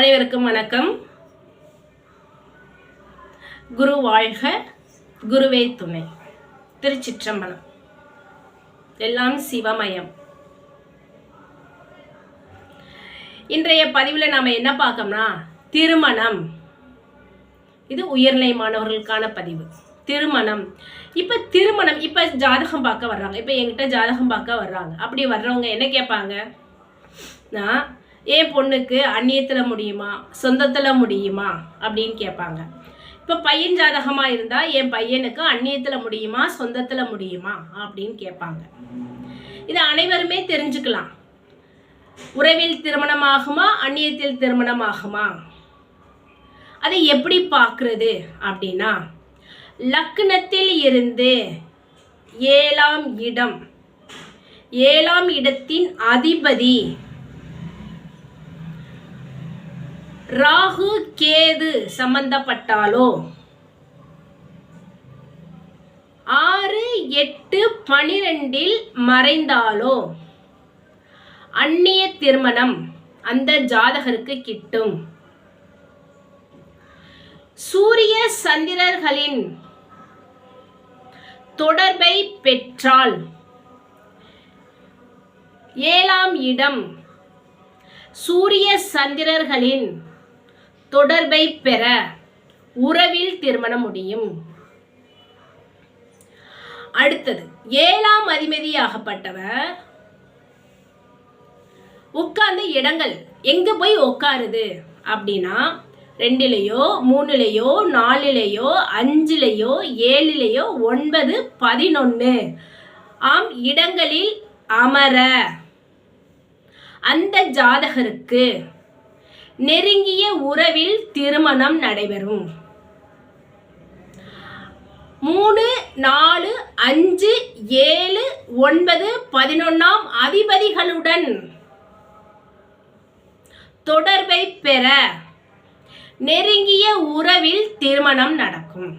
அனைவருக்கும் வணக்கம். குரு வாழ்க குருவே துணை. திருச்சிற்றம்பலம். எல்லாம் சிவமயம். இன்றைய பதிவில் நாம் என்ன பார்க்கோம்னா திருமணம். இது உயர்நிலை மாணவர்களுக்கான பதிவு. திருமணம். இப்போ திருமணம் இப்போ ஜாதகம் பார்க்க வர்றாங்க. இப்போ என்கிட்ட ஜாதகம் பார்க்க வர்றாங்க. அப்படி வர்றவங்க என்ன கேட்பாங்க? நான் என் பொண்ணுக்கு அந்நியத்தில் முடியுமா? சொந்தத்தில் முடியுமா? அப்படின்னு கேட்பாங்க. இப்போ பையன் ஜாதகமாக இருந்தால் என் பையனுக்கு அந்நியத்தில் முடியுமா? சொந்தத்தில் முடியுமா? அப்படின்னு கேட்பாங்க. இது அனைவருமே தெரிஞ்சுக்கலாம். உறவில் திருமணமாகுமா? அந்நியத்தில் திருமணமாகுமா? அதை எப்படி பார்க்குறது அப்படின்னா லக்னத்தில் இருந்து ஏழாம் இடம் ஏழாம் இடத்தின் அதிபதி ராகு கேது சம்பந்தப்பட்டாலோ? ஆறு எட்டு பனிரெண்டில் மறைந்தாலோ? அந்நிய திருமணம் அந்த ஜாதகருக்கு கிட்டும். சூரிய சந்திரர்களின் தொடர்பை பெற்றால் ஏழாம் இடம் சூரிய சந்திரர்களின் தொடர்பை பெற உறவில் திருமணம் முடியும். அடுத்தது ஏழாம் அதிபதியாகப்பட்டவர் உட்கார்ந்த இடங்கள் எங்க போய் உட்காருது அப்படின்னா ரெண்டுலேயோ மூணுலேயோ நாலுலேயோ அஞ்சுலேயோ ஏழுலேயோ ஒன்பது பதினொன்று ஆம் இடங்களில் அமர அந்த ஜாதகருக்கு நெருங்கிய உறவில் திருமணம் நடைபெறும். மூணு நாலு அஞ்சு ஏழு ஒன்பது பதினொன்னாம் அதிபதிகளுடன் தொடர்பை பெற நெருங்கிய உறவில் திருமணம் நடக்கும்.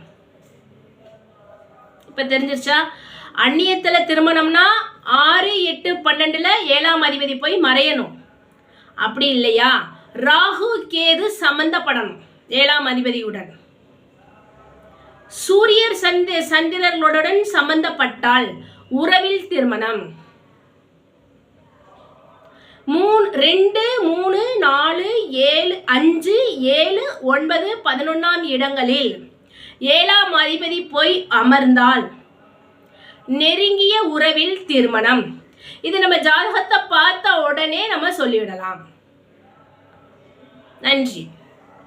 இப்ப தெரிஞ்சிருச்சா? அந்நியத்துல திருமணம்னா ஆறு எட்டு பன்னெண்டுல ஏழாம் அதிபதி போய் மறையணும். அப்படி இல்லையா? ராகு கேது சம்பந்தப்படணும். ஏழாம் அதிபதியுடன். சூரியர் சந்தி சந்திரர்களுடன் சம்பந்தப்பட்டால் உறவில் திருமணம். மூணு ரெண்டு மூணு நாலு ஏழு அஞ்சு ஏழு ஒன்பது பதினொன்றாம் இடங்களில் ஏழாம் அதிபதி போய் அமர்ந்தால் நெருங்கிய உறவில் திருமணம். இது நம்ம ஜாதகத்தை பார்த்த உடனே நம்ம சொல்லிவிடலாம். நன்றி.